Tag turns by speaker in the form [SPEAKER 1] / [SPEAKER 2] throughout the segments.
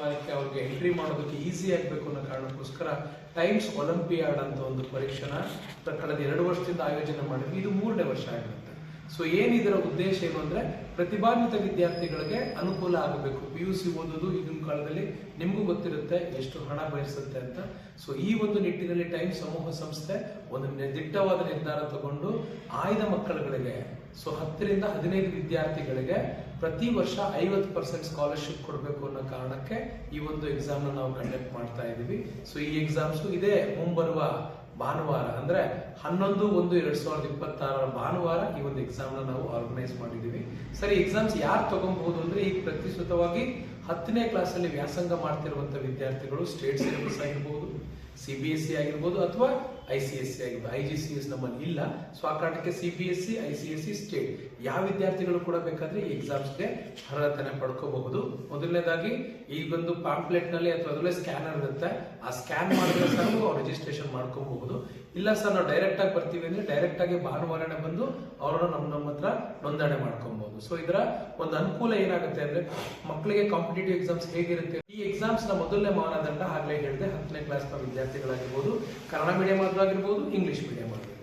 [SPEAKER 1] ಸಚಿವಾಲಯಕ್ಕೆ ಅವ್ರಿಗೆ ಎಂಟ್ರಿ ಮಾಡೋದಕ್ಕೆ ಈಸಿ ಆಗಬೇಕು ಅನ್ನೋ ಕಾರಣಕ್ಕೋಸ್ಕರ ಟೈಮ್ಸ್ ಒಲಂಪಿಯಾಡ್ ಅಂತ ಒಂದು ಪರೀಕ್ಷೆನ ಕಳೆದ ಎರಡು ವರ್ಷದಿಂದ ಆಯೋಜನೆ ಮಾಡಿದ್ವಿ. ಇದು ಮೂರನೇ ವರ್ಷ ಆಗಿರುತ್ತೆ. ಸೊ ಏನಿದರ ಉದ್ದೇಶ ಏನು ಅಂದ್ರೆ ಪ್ರತಿಭಾನ್ವಿತ ವಿದ್ಯಾರ್ಥಿಗಳಿಗೆ ಅನುಕೂಲ ಆಗಬೇಕು. ಪಿ ಯು ಸಿ ಓದೋದು ಈಗಿನ ಕಾಲದಲ್ಲಿ ನಿಮಗೂ ಗೊತ್ತಿರುತ್ತೆ ಎಷ್ಟು ಹಣ ಬಯಸುತ್ತೆ ಅಂತ. ಸೊ ಈ ಒಂದು ನಿಟ್ಟಿನಲ್ಲಿ ಟೈಮ್ ಸಮೂಹ ಸಂಸ್ಥೆ ಒಂದು ನಿರ್ದಿಷ್ಟವಾದ ನಿರ್ಧಾರ ತಗೊಂಡು ಆಯ್ದ ಮಕ್ಕಳುಗಳಿಗೆ ಸೊ ಹತ್ತರಿಂದ ಹದಿನೈದು ವಿದ್ಯಾರ್ಥಿಗಳಿಗೆ ಪ್ರತಿ ವರ್ಷ ಐವತ್ತು ಪರ್ಸೆಂಟ್ ಸ್ಕಾಲರ್ಶಿಪ್ ಕೊಡಬೇಕು ಅನ್ನೋ ಕಾರಣಕ್ಕೆ ಈ ಒಂದು ಎಕ್ಸಾಮ್ ನಾವು ಕಂಡಕ್ಟ್ ಮಾಡ್ತಾ ಇದ್ದೀವಿ ಸೊ ಈ ಎಕ್ಸಾಮ್ಸ್ ಇದೇ ಮುಂಬರುವ ಭಾನುವಾರ, ಅಂದ್ರೆ ಹನ್ನೊಂದು, ಒಂದು, ಎರಡ್ ಸಾವಿರದ ಇಪ್ಪತ್ತಾರರ ಭಾನುವಾರ ಈ ಒಂದು ಎಕ್ಸಾಮ್ ನಾವು ಆರ್ಗನೈಸ್ ಮಾಡಿದೀವಿ ಸರಿ ಎಕ್ಸಾಮ್ಸ್ ಯಾರು ತಗೊಬಹುದು ಅಂದ್ರೆ ಈಗ ಪ್ರತಿಶತವಾಗಿ ಹತ್ತನೇ ಕ್ಲಾಸ್ ಅಲ್ಲಿ ವ್ಯಾಸಂಗ ಮಾಡ್ತಿರುವಂತ ವಿದ್ಯಾರ್ಥಿಗಳು ಸ್ಟೇಟ್ ಸಿಲೆಬಸ್ ಆಗಿರ್ಬೋದು ಸಿ ಬಿ ಎಸ್ ಆಗಿರ್ಬೋದು, ಅಥವಾ I C S C C S ನಮ್ಮಲ್ಲಿ ಇಲ್ಲ. ಸೊ ಆ ಕಾರಣಕ್ಕೆ C B S C I C S C state ಯಾವ ವಿದ್ಯಾರ್ಥಿಗಳು ಕೂಡ ಬೇಕಾದ್ರೆ ಈ ಎಕ್ಸಾಮ್ಸ್ಗೆ ಅರ್ಹತೆನ ಪಡ್ಕೋಬಹುದು. ಮೊದಲನೇದಾಗಿ, ಈ ಒಂದು ಪಾಂಪ್ಲೆಟ್ನಲ್ಲಿ ಅಥವಾ ಅದರಲ್ಲೇ ಸ್ಕ್ಯಾನರ್ ಇರುತ್ತೆ. ಆ ಸ್ಕ್ಯಾನ್ ಮಾಡಿದ್ರೆ ಸಾಕು ರಿಜಿಸ್ಟ್ರೇಷನ್ ಮಾಡ್ಕೋಬಹುದು. ಇಲ್ಲ ಸರ್, ನಾವು ಡೈರೆಕ್ಟ್ ಆಗಿ ಬರ್ತೀವಿ ಅಂದ್ರೆ ಡೈರೆಕ್ಟ್ ಆಗಿ ಭಾನುವಾರನೇ ಬಂದು ಅವರನ್ನು ನಮ್ಮ ನಮ್ಮ ಹತ್ರ ನೋಂದಣಿ ಮಾಡ್ಕೊಬಹುದು. ಸೊ ಇದರ ಒಂದು ಅನುಕೂಲ ಏನಾಗುತ್ತೆ ಅಂದ್ರೆ, ಮಕ್ಕಳಿಗೆ ಕಾಂಪಿಟೇಟಿವ್ ಎಕ್ಸಾಮ್ಸ್ ಹೇಗಿರುತ್ತೆ? ಈ ಎಕ್ಸಾಮ್ಸ್ನ ಮೊದಲನೇ ಮಾನದಂಡ ಆಗ್ಲೇ ಹೇಳಿದೆ ಹತ್ತನೇ ಕ್ಲಾಸ್ನ ವಿದ್ಯಾರ್ಥಿಗಳಾಗಿರ್ಬೋದು. ಕನ್ನಡ ಮೀಡಿಯಂ ಆಗಿರ್ಬೋದು ಇಂಗ್ಲಿಷ್ ಮೀಡಿಯಂ ಆಗಿರ್ಬೋದು.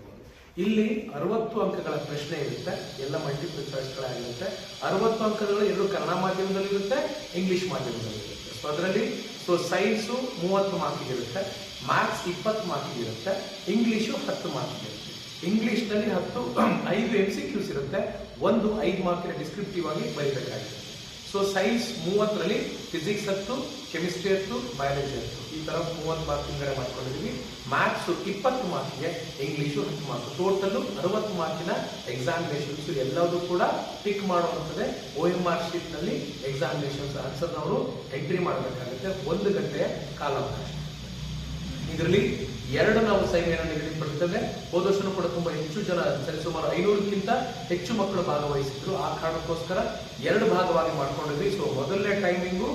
[SPEAKER 1] ಇಲ್ಲಿ ಅರವತ್ತು ಅಂಕಗಳ ಪ್ರಶ್ನೆ ಇರುತ್ತೆ, ಎಲ್ಲ ಮಲ್ಟಿಪಲ್ ಚಾಯ್ಸ್ಗಳಾಗಿರುತ್ತೆ ಅರವತ್ತು ಅಂಕಗಳು ಎರಡು ಕನ್ನಡ ಮಾಧ್ಯಮದಲ್ಲಿ ಇರುತ್ತೆ ಇಂಗ್ಲಿಷ್ ಮಾಧ್ಯಮದಲ್ಲಿ ಇರುತ್ತೆ. ಸೊ ಅದರಲ್ಲಿ ಸೊ ಸೈನ್ಸು ಮೂವತ್ತು ಮಾರ್ಕಿಗೆ ಇರುತ್ತೆ ಮ್ಯಾಥ್ಸ್ ಇಪ್ಪತ್ತು ಮಾರ್ಕಿಗೆ ಇರುತ್ತೆ ಇಂಗ್ಲಿಷು ಹತ್ತು ಮಾರ್ಕಿಗೆ ಇರುತ್ತೆ. ಇಂಗ್ಲಿಷ್ನಲ್ಲಿ ಹತ್ತು, ಐದು ಎಂ ಸಿ ಕ್ಯೂಸ್ ಇರುತ್ತೆ, ಒಂದು ಐದು ಮಾರ್ಕಿನ ಡಿಸ್ಕ್ರಿಪ್ಟಿವ್ ಆಗಿ ಬರೀಬೇಕಾಗಿರುತ್ತೆ. ಸೊ ಸೈನ್ಸ್ ಮೂವತ್ತರಲ್ಲಿ ಫಿಸಿಕ್ಸ್ ಹತ್ತು ಕೆಮಿಸ್ಟ್ರಿ ಹತ್ತು ಬಯಾಲಜಿ ಹತ್ತು. ಈ ತರ ಮೂವತ್ತು ಮಾರ್ಕ್ ಹಿಂಗಡೆ ಮಾಡ್ಕೊಂಡಿದೀವಿ. ಮ್ಯಾಥ್ಸ್ ಇಪ್ಪತ್ತು ಮಾರ್ಕ್ಗೆ ಇಂಗ್ಲಿಷು ಹತ್ತು ಮಾರ್ಕ್ ಟೋಟಲ್ ಅರವತ್ತು ಮಾರ್ಕಿನ ಎಕ್ಸಾಮಿನೇಷನ್ಸ್ ಎಲ್ಲದೂ ಕೂಡ ಟಿಕ್ ಮಾಡುವಂಥದ್ದೇ ಓ ಎಂ ಆರ್ ಶೀಟ್ನಲ್ಲಿ ಎಕ್ಸಾಮಿನೇಷನ್ಸ್ ಆನ್ಸರ್ ಅವರು ಎಂಟ್ರಿ ಮಾಡಬೇಕಾಗುತ್ತೆ ಒಂದು ಗಂಟೆಯ ಕಾಲಾವಕಾಶ ಇದರಲ್ಲಿ ಎರಡು ನಾವು ಸಂಖ್ಯೆಯನ್ನು ನಿಗದಿಪಡಿಸ್ತೇವೆ ಹೋದ ವರ್ಷನೂ ಕೂಡ ತುಂಬಾ ಹೆಚ್ಚು ಜನ ಸರಿಸುಮಾರು ಐನೂರಕ್ಕಿಂತ ಹೆಚ್ಚು ಮಕ್ಕಳು ಭಾಗವಹಿಸಿದ್ರು. ಆ ಕಾರಣಕ್ಕೋಸ್ಕರ ಎರಡು ಭಾಗವಾಗಿ ಮಾಡ್ಕೊಂಡಿದ್ವಿ. ಸೊ ಮೊದಲನೇ ಟೈಮಿಂಗು